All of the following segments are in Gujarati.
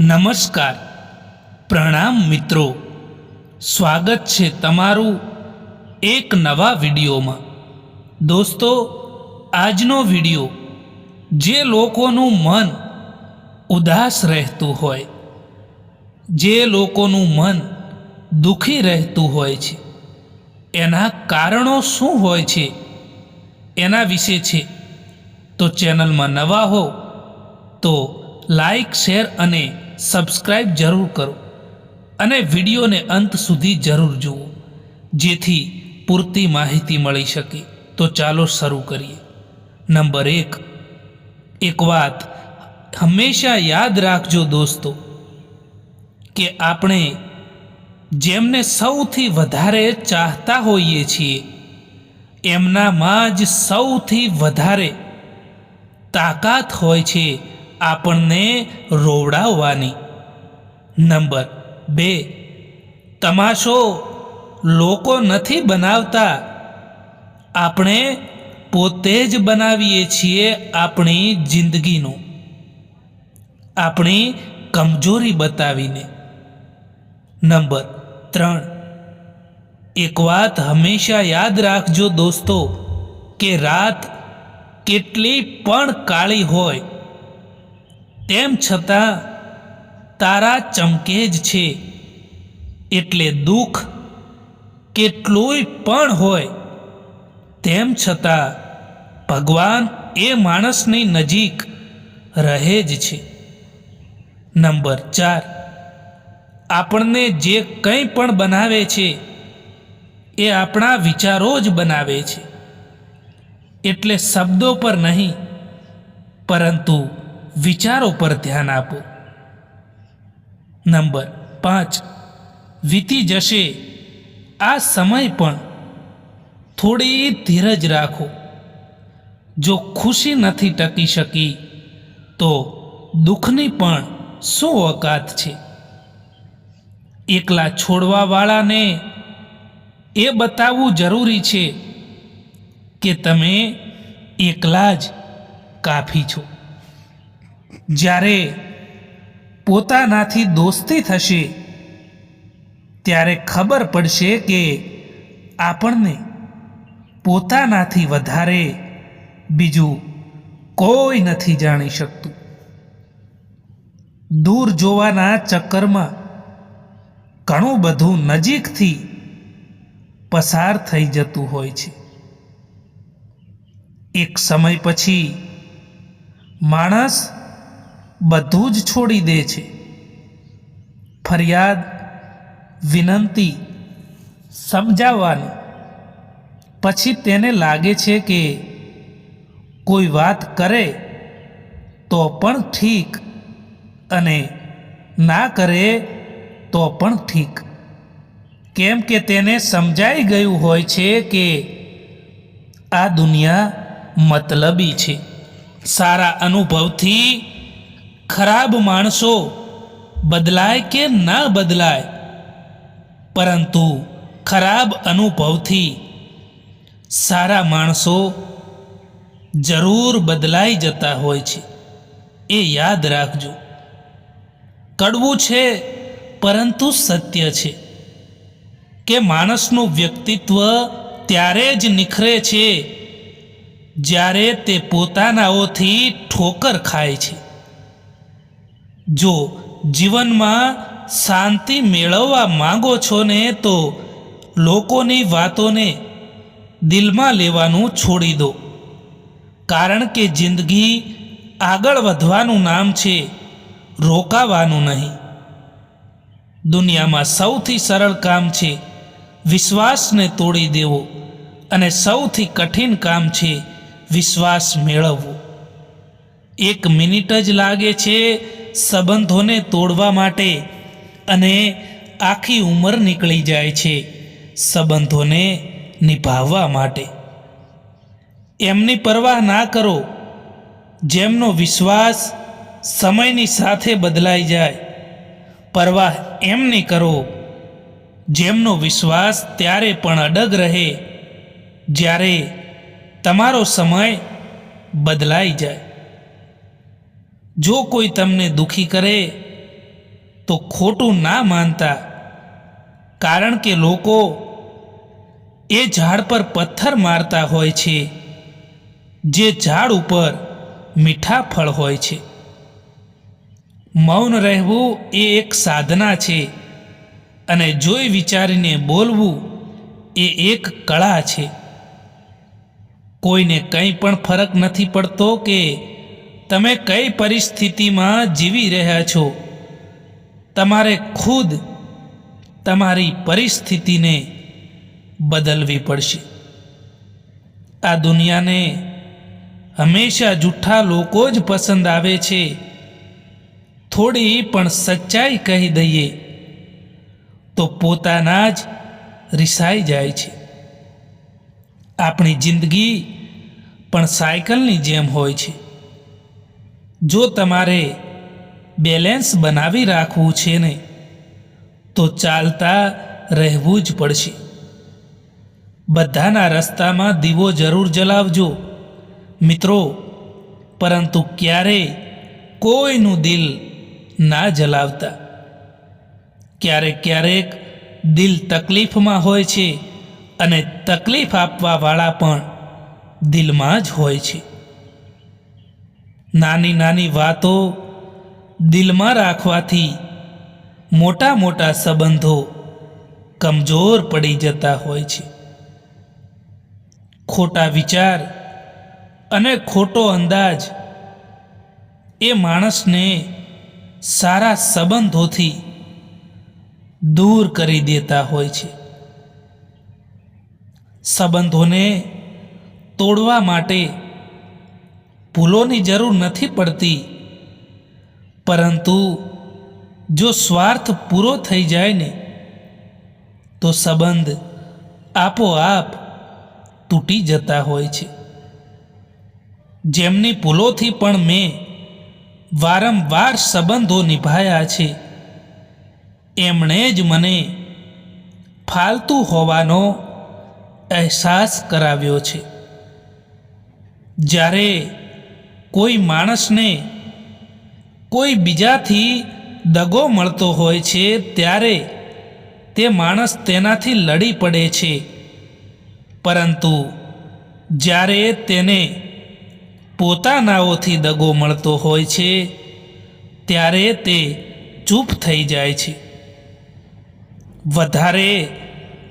નમસ્કાર. પ્રણામ મિત્રો. સ્વાગત છે તમારું એક નવા વિડીયોમાં. દોસ્તો, આજનો વીડિયો જે લોકોનું મન ઉદાસ રહેતું હોય, જે લોકોનું મન દુઃખી રહેતું હોય છે, એના કારણો શું હોય છે, એના વિશે છે. તો ચેનલમાં નવા હો તો લાઈક, શેર અને સબસ્ક્રાઈબ જરૂર કરો અને વિડીયોને અંત સુધી જરૂર જુઓ, જેથી પૂરતી માહિતી મળી શકે. તો ચાલો શરૂ કરીએ. નંબર એક. એક વાત હંમેશા યાદ રાખજો દોસ્તો, કે આપણે જેમને સૌથી વધારે ચાહતા હોઈએ છીએ, એમનામાં જ સૌથી વધારે તાકાત હોય છે આપણને રોવડાવવાની. નંબર બે, તમાશો લોકો નથી બનાવતા. આપણે પોતે જ બનાવીએ છીએ આપણી જિંદગીનો. આપણી કમજોરી બતાવીને. નંબર ત્રણ, એક વાત હંમેશા યાદ રાખજો દોસ્તો, કે રાત કેટલી પણ કાળી હોય તેમ છતાં તારા ચમકે જ છે. એટલે દુઃખ કેટલુંય પણ હોય. તેમ છતાં ભગવાન એ માણસની નજીક રહે જ છે. નંબર ચાર. આપણને જે કંઈ પણ બનાવે છે, એ આપણા વિચારો જ બનાવે છે. એટલે શબ્દો પર નહીં, પરંતુ વિચારો પર ધ્યાન આપો. નંબર પાંચ. વીતી જશે. આ સમય પણ થોડી ધીરજ રાખો. જો ખુશી નથી ટકી શકી, તો દુઃખની પણ શું ઓકાત છે? એકલા છોડવાવાળાને એ બતાવવું જરૂરી છે કે તમે એકલા જ કાફી છો. જ્યારે પોતાનાથી દોસ્તી થશે, ત્યારે ખબર પડશે કે આપણને પોતાનાથી વધારે બીજું કોઈ નથી જાણી શકતું. દૂર જોવાના ચક્કરમાં ઘણું બધું નજીકથી પસાર થઈ જતું હોય છે. એક સમય પછી માણસ બધું જ છોડી દે છે. ફરિયાદ, વિનંતી, સમજાવવાનું. પછી તેને લાગે છે કે કોઈ વાત કરે તો પણ ઠીક અને ના કરે તો પણ ઠીક. કેમ કે તેને સમજાઈ ગયું હોય છે કે આ દુનિયા મતલબી છે. સારા અનુભવથી ખરાબ માણસો બદલાય કે ના બદલાય? પરંતુ ખરાબ અનુભવથી સારા માણસો જરૂર બદલાઈ જતા હોય છે. એ યાદ રાખજો. કડવું છે, પરંતુ સત્ય છે. કે માણસનું વ્યક્તિત્વ ત્યારે જ નિખરે છે, જ્યારે તે પોતાનાઓથી ઠોકર ખાય છે. જો જીવનમાં શાંતિ મેળવવા માંગો છો ને તો લોકોની વાતોને દિલમાં લેવાનું છોડી દો. કારણ કે જિંદગી આગળ વધવાનું નામ છે, રોકાવાનું નહીં. દુનિયામાં સૌથી સરળ કામ છે, વિશ્વાસને તોડી દેવો અને સૌથી કઠિન કામ છે, વિશ્વાસ મેળવવો. એક મિનિટ જ લાગે છે સંબંધોને તોડવા માટે અને આખી ઉંમર નીકળી જાય છે સંબંધોને નિભાવવા માટે. એમની પરવાહ ના કરો. જેમનો વિશ્વાસ સમયની સાથે બદલાઈ જાય. પરવાહ એમની કરો. જેમનો વિશ્વાસ ત્યારે પણ અડગ રહે, જ્યારે તમારો સમય બદલાઈ જાય. જો કોઈ તમને દુખી કરે, તો ખોટું ના માનતા. કારણ કે લોકો એ ઝાડ પર પથ્થર મારતા હોય છે, જે ઝાડ ઉપર મીઠા ફળ હોય છે. મૌન રહેવું એ એક સાધના છે, અને જોઈ વિચારીને બોલવું એ એક કળા છે. કોઈને કંઈ પણ ફરક નથી પડતો કે તમે કઈ પરિસ્થિતિમાં જીવી રહ્યા છો? તમારે ખુદ તમારી પરિસ્થિતિને બદલવી પડશે. આ દુનિયાને હંમેશા જૂઠા લોકો જ પસંદ આવે છે. થોડી પણ સચ્ચાઈ કહી દઈએ તો પોતાના જ રિસાઈ જાય છે. આપણી જિંદગી પણ સાયકલની જેમ હોય છે. જો તમારે બેલેન્સ બનાવી રાખવું છે ને, તો ચાલતા રહેવું જ પડશે. બધાના રસ્તામાં દીવો જરૂર જલાવજો, મિત્રો. પરંતુ ક્યારેય કોઈનું દિલ ના જલાવતા? ક્યારેક ક્યારેક દિલ તકલીફમાં હોય છે અને તકલીફ આપવાવાળા પણ દિલમાં જ હોય છે. નાની નાની વાતો દિલમાં રાખવાથી મોટા મોટા સંબંધો કમજોર પડી જતા હોય છે. ખોટા વિચાર અને ખોટો અંદાજ એ માણસને સારા સંબંધોથી દૂર કરી દેતા હોય છે. સંબંધોને તોડવા માટે ભૂલોની જરૂર નથી પડતી. પરંતુ જો સ્વાર્થ પૂરો થઈ જાય ને, તો સંબંધ આપોઆપ તૂટી જતા હોય છે. જેમની ભૂલોથી પણ મેં વારંવાર સંબંધો નિભાયા છે, એમણે જ મને ફાલતુ હોવાનો અહેસાસ કરાવ્યો છે. જ્યારે કોઈ માણસને કોઈ બીજાથી દગો મળતો હોય છે, ત્યારે તે માણસ તેનાથી લડી પડે છે. પરંતુ જ્યારે તેને પોતાનાઓથી દગો મળતો હોય છે, ત્યારે તે ચૂપ થઈ જાય છે. વધારે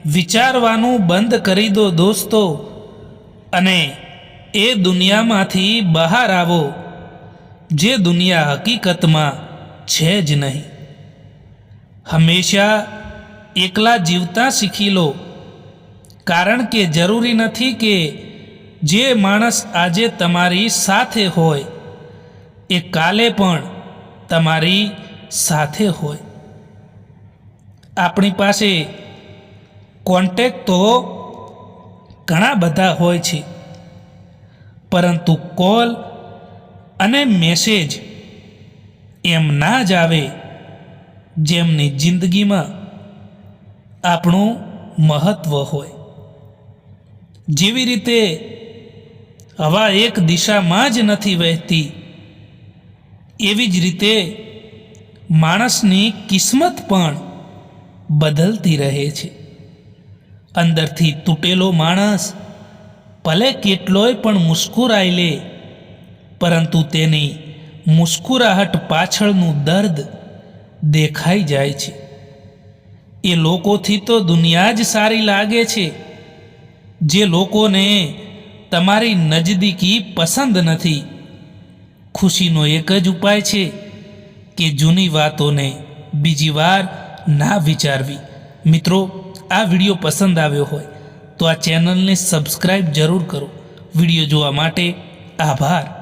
વિચારવાનું બંધ કરી દો દોસ્તો અને એ દુનિયામાંથી બહાર આવો, જે દુનિયા હકીકતમાં છે જ નહીં. હંમેશા એકલા જીવતા શીખી લો, કારણ કે જરૂરી નથી કે જે માણસ આજે તમારી સાથે હોય, એ કાલે પણ તમારી સાથે હોય. આપણી પાસે કોન્ટેક તો ઘણા બધા હોય છે. પરંતુ કોલ અને મેસેજ એમ ના જ આવે જેમની જિંદગીમાં આપણું મહત્ત્વ હોય. જેવી રીતે હવા એક દિશામાં જ નથી વહેતી, એવી જ રીતે માણસની કિસ્મત પણ બદલતી રહે છે. અંદરથી તૂટેલો માણસ ભલે કેટલોય પણ મુસ્કુરાઈ લે, પરંતુ તેની મુસ્કુરાહટ પાછળનું દર્દ દેખાઈ જાય છે. એ લોકોથી તો દુનિયા જ સારી લાગે છે, જે લોકોને તમારી નજદીકી પસંદ નથી. ખુશીનો એક જ ઉપાય છે કે જૂની વાતોને બીજી વાર ના વિચારવી. મિત્રો, આ વીડિયો પસંદ આવ્યો હોય તો આ ચેનલને સબસ્ક્રાઈબ જરૂર કરો. વીડિયો જોવા માટે આભાર.